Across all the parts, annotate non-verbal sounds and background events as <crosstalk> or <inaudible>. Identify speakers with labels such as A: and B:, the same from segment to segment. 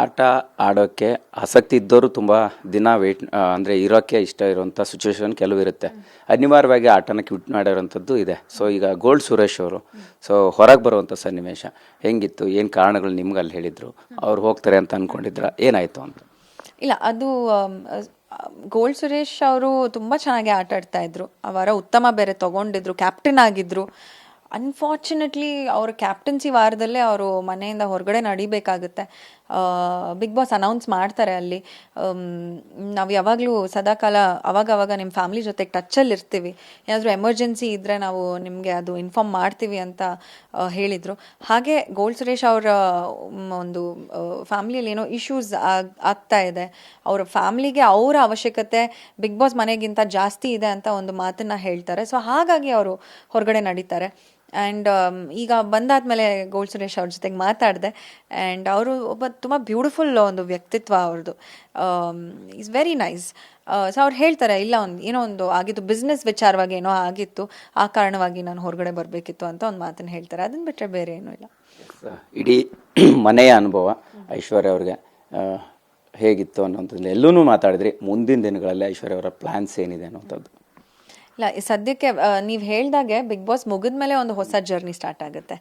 A: ಆಟ ಆಡೋಕ್ಕೆ ಆಸಕ್ತಿ ಇದ್ದವರು ತುಂಬ ದಿನ ವೇಟ್ ಅಂದರೆ ಇರೋಕ್ಕೆ ಇಷ್ಟ ಇರುವಂಥ ಸಿಚುವೇಶನ್ ಕೆಲವು ಇರುತ್ತೆ. ಅನಿವಾರ್ಯವಾಗಿ ಆಟನ ಕ್ವಿಟ್ ಮಾಡಿರೋಂಥದ್ದು ಇದೆ. ಸೊ ಈಗ ಗೋಲ್ಡ್ ಸುರೇಶ್ ಅವರು. ಸೊ ಹೊರಗೆ ಬರುವಂಥ ಸನ್ನಿವೇಶ ಹೆಂಗಿತ್ತು? ಏನು ಕಾರಣಗಳು ನಿಮ್ಗೆ ಅಲ್ಲಿ ಹೇಳಿದರು? ಅವ್ರು ಹೋಗ್ತಾರೆ ಅಂತ ಅಂದ್ಕೊಂಡಿದ್ರ ಏನಾಯಿತು ಅಂತ?
B: ಇಲ್ಲ, ಅದು ಗೋಲ್ಡ್ ಸುರೇಶ್ ಅವರು ತುಂಬ ಚೆನ್ನಾಗಿ ಆಟ ಆಡ್ತಾ ಇದ್ರು. ಅವರ ಉತ್ತಮ ಬೇರೆ ತಗೊಂಡಿದ್ರು ಕ್ಯಾಪ್ಟನ್ ಆಗಿದ್ರು. ಅನ್ಫಾರ್ಚುನೇಟ್ಲಿ ಅವ್ರ ಕ್ಯಾಪ್ಟನ್ಸಿ ವಾರದಲ್ಲೇ ಅವರು ಮನೆಯಿಂದ ಹೊರಗಡೆ ನಡಿಬೇಕಾಗುತ್ತೆ. ಬಿಗ್ ಬಾಸ್ ಅನೌನ್ಸ್ ಮಾಡ್ತಾರೆ ಅಲ್ಲಿ. ನಾವು ಯಾವಾಗಲೂ ಸದಾಕಾಲ ಅವಾಗ ಅವಾಗ ನಿಮ್ಮ ಫ್ಯಾಮಿಲಿ ಜೊತೆ ಟಚ್ಚಲ್ಲಿ ಇರ್ತೀವಿ. ಏನಾದರೂ ಎಮರ್ಜೆನ್ಸಿ ಇದ್ದರೆ ನಾವು ನಿಮಗೆ ಅದು ಇನ್ಫಾರ್ಮ್ ಮಾಡ್ತೀವಿ ಅಂತ ಹೇಳಿದರು. ಹಾಗೆ ಗೋಲ್ಡ್ ಸುರೇಶ್ ಅವರ ಒಂದು ಫ್ಯಾಮಿಲಿಯಲ್ಲಿ ಏನೋ ಇಶ್ಯೂಸ್ ಆಗ್ತಾ ಇದೆ. ಅವರ ಫ್ಯಾಮಿಲಿಗೆ ಅವರ ಅವಶ್ಯಕತೆ ಬಿಗ್ ಬಾಸ್ ಮನೆಗಿಂತ ಜಾಸ್ತಿ ಇದೆ ಅಂತ ಒಂದು ಮಾತನ್ನು ಹೇಳ್ತಾರೆ. ಸೊ ಹಾಗಾಗಿ ಅವರು ಹೊರಗಡೆ ನಡೀತಾರೆ. ಆ್ಯಂಡ್ ಈಗ ಬಂದಾದ್ಮೇಲೆ ಗೋಲ್ಡ್ ಸುರೇಶ್ ಅವ್ರ ಜೊತೆಗೆ ಮಾತಾಡಿದೆ. ಆ್ಯಂಡ್ ಅವರು ಒಬ್ಬ ತುಂಬ ಬ್ಯೂಟಿಫುಲ್ ಒಂದು ವ್ಯಕ್ತಿತ್ವ ಅವ್ರದ್ದು ಇಸ್ ವೆರಿ ನೈಸ್ ಸೊ ಅವ್ರು ಹೇಳ್ತಾರೆ, ಇಲ್ಲ ಒಂದು, ಏನೋ ಒಂದು ಆಗಿತ್ತು ಬಿಸ್ನೆಸ್ ವಿಚಾರವಾಗಿ ಏನೋ ಆಗಿತ್ತು, ಆ ಕಾರಣವಾಗಿ ನಾನು ಹೊರಗಡೆ ಬರಬೇಕಿತ್ತು ಅಂತ ಒಂದು ಮಾತನ್ನು ಹೇಳ್ತಾರೆ. ಅದನ್ನ ಬಿಟ್ಟರೆ ಬೇರೆ ಏನೂ ಇಲ್ಲ.
A: ಇಡೀ <clears throat> ಮನೆಯ ಅನುಭವ ಐಶ್ವರ್ಯ ಅವ್ರಿಗೆ ಹೇಗಿತ್ತು ಅನ್ನೋಂಥದ್ದು ಎಲ್ಲೂ ಮಾತಾಡಿದ್ರಿ. ಮುಂದಿನ ದಿನಗಳಲ್ಲಿ ಐಶ್ವರ್ಯ ಅವರ ಪ್ಲ್ಯಾನ್ಸ್ ಏನಿದೆ ಅನ್ನೋಂಥದ್ದು.
B: ಇಲ್ಲ ಸದ್ಯಕ್ಕೆ ನೀವು ಹೇಳ್ದಾಗೆ ಬಿಗ್ ಬಾಸ್ ಮುಗಿದ ಮೇಲೆ ಒಂದು ಹೊಸ ಜರ್ನಿ ಸ್ಟಾರ್ಟ್ ಆಗುತ್ತೆ.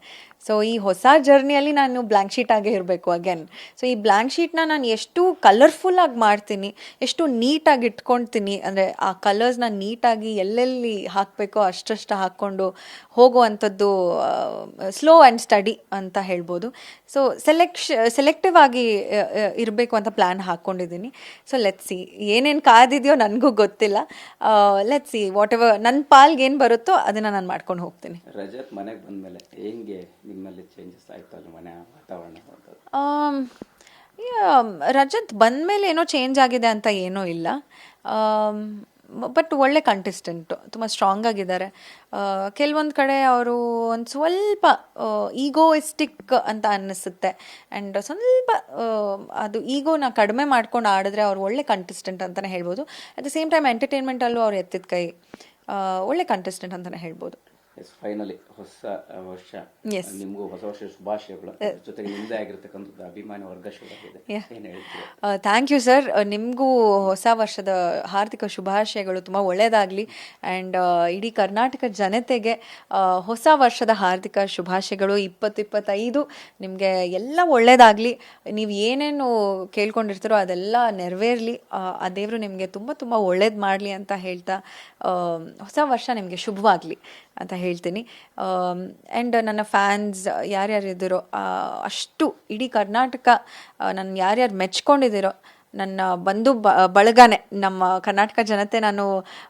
B: ಸೊ ಈ ಹೊಸ ಜರ್ನಿಯಲ್ಲಿ ನಾನು ಬ್ಲ್ಯಾಂಕ್ ಶೀಟ್ ಆಗೇ ಇರಬೇಕು ಅಗೇನ್ ಸೊ ಈ ಬ್ಲ್ಯಾಂಕ್ ಶೀಟ್ನ ನಾನು ಎಷ್ಟು ಕಲರ್ಫುಲ್ ಆಗಿ ಮಾಡ್ತೀನಿ, ಎಷ್ಟು ನೀಟಾಗಿ ಇಟ್ಕೊಳ್ತೀನಿ ಅಂದರೆ ಆ ಕಲರ್ಸ್ನ ನೀಟಾಗಿ ಎಲ್ಲೆಲ್ಲಿ ಹಾಕಬೇಕೋ ಅಷ್ಟಷ್ಟು ಹಾಕ್ಕೊಂಡು ಹೋಗುವಂಥದ್ದು ಸ್ಲೋ ಆ್ಯಂಡ್ ಸ್ಟಡಿ ಅಂತ ಹೇಳ್ಬೋದು. ಸೊ ಸೆಲೆಕ್ಷ ಸೆಲೆಕ್ಟಿವ್ ಆಗಿ ಇರಬೇಕು ಅಂತ ಪ್ಲ್ಯಾನ್ ಹಾಕ್ಕೊಂಡಿದ್ದೀನಿ ಸೊ ಲೆಟ್ ಸಿ ಏನೇನು ಕಾದಿದೆಯೋ ನನಗೂ ಗೊತ್ತಿಲ್ಲ. ಲೆಟ್ ಸಿ ವಾಟ್ ಎವರ್ ನನ್ನ ಪಾಲ್ಗೆ ಏನು ಬರುತ್ತೋ ಅದನ್ನು ನಾನು ಮಾಡ್ಕೊಂಡು ಹೋಗ್ತೀನಿ.
A: ರಜತ್ ಮನೆಗೆ ಬಂದಮೇಲೆ ಹೆಂಗೆ ನಿಮ್ಮಲ್ಲಿ ಚೇಂಜಸ್ ಆಯಿತು ಮನೆ ವಾತಾವರಣ
B: ರಜತ್ ಬಂದಮೇಲೆ ಏನೋ ಚೇಂಜ್ ಆಗಿದೆ ಅಂತ ಏನೂ ಇಲ್ಲ. ಬಟ್ ಒಳ್ಳೆ ಕಂಟೆಸ್ಟೆಂಟು ತುಂಬ ಸ್ಟ್ರಾಂಗ್ ಆಗಿದ್ದಾರೆ. ಕೆಲವೊಂದು ಕಡೆ ಅವರು ಒಂದು ಸ್ವಲ್ಪ ಈಗೋಯಿಸ್ಟಿಕ್ ಅಂತ ಅನ್ನಿಸುತ್ತೆ. ಆ್ಯಂಡ್ ಸ್ವಲ್ಪ ಅದು ಈಗೋನ ಕಡಿಮೆ ಮಾಡ್ಕೊಂಡು ಆಡಿದ್ರೆ ಅವ್ರು ಒಳ್ಳೆ ಕಂಟೆಸ್ಟೆಂಟ್ ಅಂತಲೇ ಹೇಳ್ಬೋದು. ಅಟ್ ದ ಸೇಮ್ ಟೈಮ್ ಎಂಟರ್ಟೈನ್ಮೆಂಟಲ್ಲೂ ಅವ್ರು ಎತ್ತಿದ ಕೈ. ಒಳ್ಳೆ ಕಂಟೆಸ್ಟೆಂಟ್ ಅಂತಲೇ ಹೇಳ್ಬೋದು.
A: ಎಸ್ ಫೈನಲಿ ಹೊಸ ವರ್ಷ.
B: Yes.
A: ನಿಮಗೂ ಹೊಸ ವರ್ಷದ ಶುಭಾಶಯಗಳು. ಅದ್ರ ಜೊತೆಗೆ ಆಗಿರ್ತಕ್ಕಂಥದ್ದು ಅಭಿಮಾನಿ ವರ್ಗ ಶುರುವಾಗಿದೆ ಏನು ಹೇಳ್ತೀರಾ?
B: ಥ್ಯಾಂಕ್ ಯು ಸರ್ ನಿಮಗೂ ಹೊಸ ವರ್ಷದ ಹಾರ್ದಿಕ ಶುಭಾಶಯಗಳು ತುಂಬ ಒಳ್ಳೆಯದಾಗಲಿ ಆ್ಯಂಡ್ ಇಡೀ ಕರ್ನಾಟಕ ಜನತೆಗೆ ಆ, ಹೊಸ ವರ್ಷದ ಹಾರ್ದಿಕ ಶುಭಾಶಯಗಳು. ಇಪ್ಪತ್ತು ಇಪ್ಪತ್ತೈದು ನಿಮಗೆ ಎಲ್ಲ ಒಳ್ಳೆಯದಾಗಲಿ ನೀವು ಏನೇನು ಕೇಳ್ಕೊಂಡಿರ್ತೀರೋ ಅದೆಲ್ಲ ನೆರವೇರಲಿ. ಆ ದೇವರು ನಿಮಗೆ ತುಂಬ ತುಂಬ ಒಳ್ಳೇದು ಮಾಡಲಿ ಅಂತ ಹೇಳ್ತಾ ಆ, ಹೊಸ ವರ್ಷ ನಿಮಗೆ ಶುಭವಾಗಲಿ ಅಂತ ಹೇಳ್ತೀನಿ. ಆ್ಯಂಡ್ ನನ್ನ ಫ್ಯಾನ್ಸ್ ಯಾರ್ಯಾರು ಇದ್ದಿರೋ ಅಷ್ಟು ಇಡೀ ಕರ್ನಾಟಕ ನನ್ನ ಯಾರ್ಯಾರು ಮೆಚ್ಕೊಂಡಿದ್ದೀರೋ, ನನ್ನ ಬಂಧು ಬ, ಬಳಗನೇ, ನಮ್ಮ ಕರ್ನಾಟಕ ಜನತೆ ನಾನು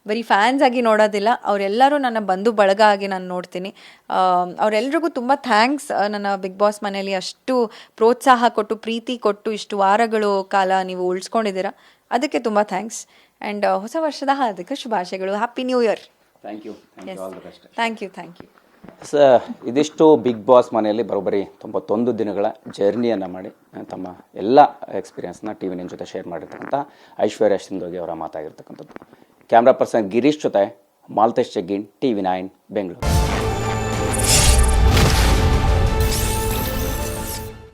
B: ಬರೀ ಫ್ಯಾನ್ಸ್ ಆಗಿ ನೋಡೋದಿಲ್ಲ, ಅವರೆಲ್ಲರೂ ನನ್ನ ಬಂಧು ಬಳಗ ಆಗಿ ನಾನು ನೋಡ್ತೀನಿ. ಅವರೆಲ್ರಿಗೂ ತುಂಬ ಥ್ಯಾಂಕ್ಸ್ ನನ್ನ ಬಿಗ್ ಬಾಸ್ ಮನೆಯಲ್ಲಿ ಅಷ್ಟು ಪ್ರೋತ್ಸಾಹ ಕೊಟ್ಟು, ಪ್ರೀತಿ ಕೊಟ್ಟು ಇಷ್ಟು ವಾರಗಳು ಕಾಲ ನೀವು ಉಳಿಸ್ಕೊಂಡಿದ್ದೀರಾ, ಅದಕ್ಕೆ ತುಂಬ ಥ್ಯಾಂಕ್ಸ್ ಆ್ಯಂಡ್ ಹೊಸ ವರ್ಷದ ಹಾರ್ದಿಕ ಶುಭಾಶಯಗಳು. Happy new year
A: thank you thank you all the best
B: thank you thank you
A: ಸ ಇದಿಷ್ಟು ಬಿಗ್ ಬಾಸ್ ಮನೆಯಲ್ಲಿ ಬರೋಬ್ಬರಿ ತೊಂಬತ್ತೊಂದು ದಿನಗಳ ಜರ್ನಿಯನ್ನು ಮಾಡಿ ತಮ್ಮ ಎಲ್ಲ ಎಕ್ಸ್ಪೀರಿಯನ್ಸ್ನ ಟಿ ವಿ ನಿನ್ ಜೊತೆ ಶೇರ್ ಮಾಡಿರ್ತಕ್ಕಂಥ ಐಶ್ವರ್ಯ ಸಿಂಧೋಗಿ ಅವರ ಮಾತಾಗಿರ್ತಕ್ಕಂಥದ್ದು. ಕ್ಯಾಮ್ರಾ ಪರ್ಸನ್ ಗಿರೀಶ್ ಜೊತೆ Maltesh Jaggin T V nine Bengaluru